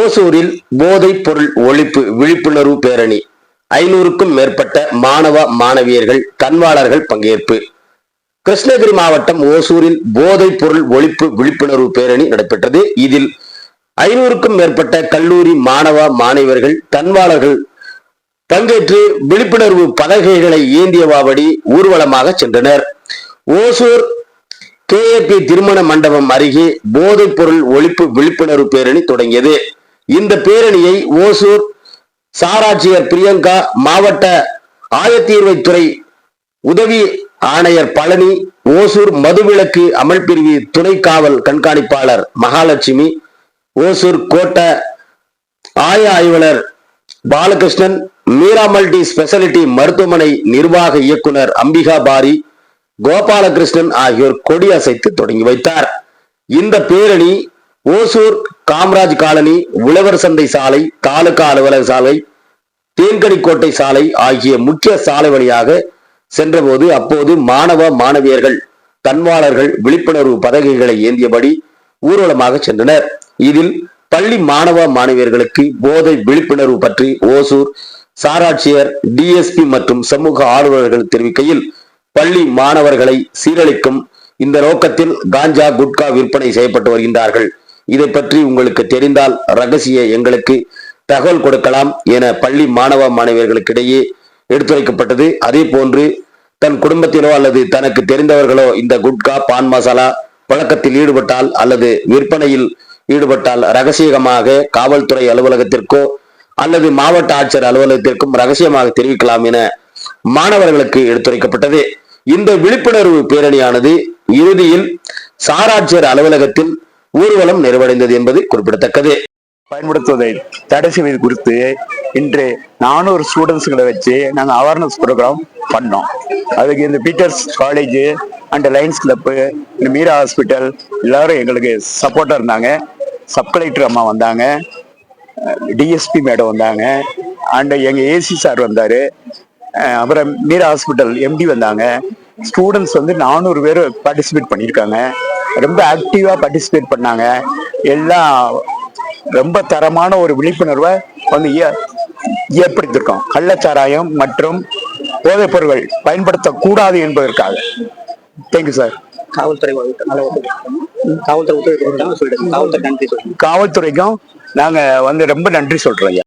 ஓசூரில் போதைப் பொருள் ஒழிப்பு விழிப்புணர்வு பேரணி. ஐநூறுக்கும் மேற்பட்ட மாணவ மாணவியர்கள் கண்வாளர்கள் பங்கேற்பு. கிருஷ்ணகிரி மாவட்டம் ஓசூரில் போதைப் பொருள் ஒழிப்பு விழிப்புணர்வு பேரணி நடைபெற்றது. இதில் ஐநூறுக்கும் மேற்பட்ட கல்லூரி மாணவ மாணவியர்கள் கண்வாளர்கள் பங்கேற்று விழிப்புணர்வு பலகைகளை ஏந்தியவாபடி ஊர்வலமாக சென்றனர். ஓசூர் கேஏபி திருமண மண்டபம் அருகே போதைப் பொருள் ஒழிப்பு விழிப்புணர்வு பேரணி தொடங்கியது. இந்த பேரணியை ஓசூர் சாராட்சியர் பிரியங்கா மாவட்ட ஆயத்தீர்வைத்துறை உதவி ஆணையர் பழனி ஓசூர் மதுவிலக்கு அமல் பிரிவு துணை காவல் கண்காணிப்பாளர் மகாலட்சுமி ஓசூர் கோட்ட ஆய ஆய்வாளர் பாலகிருஷ்ணன் மீரா மல்டி ஸ்பெஷாலிட்டி மருத்துவமனை நிர்வாக இயக்குனர் அம்பிகா பாரி கோபாலகிருஷ்ணன் ஆகியோர் கொடியசைத்து தொடங்கி வைத்தார். இந்த பேரணி ஓசூர் காமராஜ் காலனி உழவர் சந்தை சாலை தாலுகா அலுவலக சாலை தேன்கனிக்கோட்டை சாலை ஆகிய முக்கிய சாலை வழியாக சென்றபோது அப்போது மாணவ மாணவியர்கள் தன்வாளர்கள் விழிப்புணர்வு பதகைகளை ஏந்தியபடி ஊர்வலமாக சென்றனர். இதில் பள்ளி மாணவ மாணவியர்களுக்கு போதை விழிப்புணர்வு பற்றி ஓசூர் சாராட்சியர் டிஎஸ்பி மற்றும் சமூக ஆர்வலர்கள் தெரிவிக்கையில் பள்ளி மாணவர்களை சீரழிக்கும் இந்த நோக்கத்தில் காஞ்சா குட்கா விற்பனை செய்யப்பட்டு வருகின்றார்கள். இதை பற்றி உங்களுக்கு தெரிந்தால் ரகசிய எங்களுக்கு தகவல் கொடுக்கலாம் என பள்ளி மாணவ மாணவியர்களுக்கிடையே எடுத்துரைக்கப்பட்டது. அதே போன்று தன் குடும்பத்திலோ அல்லது தனக்கு தெரிந்தவர்களோ இந்த குட்கா பான் மசாலா பழக்கத்தில் ஈடுபட்டால் அல்லது விற்பனையில் ஈடுபட்டால் ரகசியமாக காவல்துறை அலுவலகத்திற்கோ அல்லது மாவட்ட ஆட்சியர் அலுவலகத்திற்கும் ரகசியமாக தெரிவிக்கலாம் என மாணவர்களுக்கு எடுத்துரைக்கப்பட்டது. இந்த விழிப்புணர்வு பேரணியானது இறுதியில் சாராட்சியர் அலுவலகத்தில் ஊர்வலம் நிறைவடைந்தது என்பது குறிப்பிடத்தக்கது. பயன்படுத்துவதை தடை செய்வது குறித்து இன்று நானூறு ஸ்டூடெண்ட்ஸுங்களை வச்சு நாங்கள் அவேர்னஸ் ப்ரோக்ராம் பண்ணோம். அதுக்கு இந்த Peter's college and lions club இந்த மீரா ஹாஸ்பிட்டல் எல்லாரும் எங்களுக்கு சப்போர்ட்டாக இருந்தாங்க. சப் கலெக்டர் அம்மா வந்தாங்க. டிஎஸ்பி மேடம் வந்தாங்க. அண்ட் எங்கள் ஏசி சார் வந்தார். அப்புறம் மீரா ஹாஸ்பிட்டல் எம்டி வந்தாங்க. ஸ்டூடெண்ட்ஸ் வந்து நானூறு பேர் பார்ட்டிசிபேட் பண்ணியிருக்காங்க. ரொம்ப ஆக்டிவாக பார்ட்டிசிபேட் பண்ணாங்க. எல்லாம் ரொம்ப தரமான ஒரு விழிப்புணர்வை வந்து ஏற்படுத்தியிருக்கோம் கள்ளச்சாராயம் மற்றும் போதைப் பொருட்கள் பயன்படுத்தக்கூடாது என்பதற்காக. தேங்க்யூ சார் காவல்துறை காவல்துறை காவல்துறைக்கும் நாங்க வந்து ரொம்ப நன்றி சொல்றோம் ஐயா.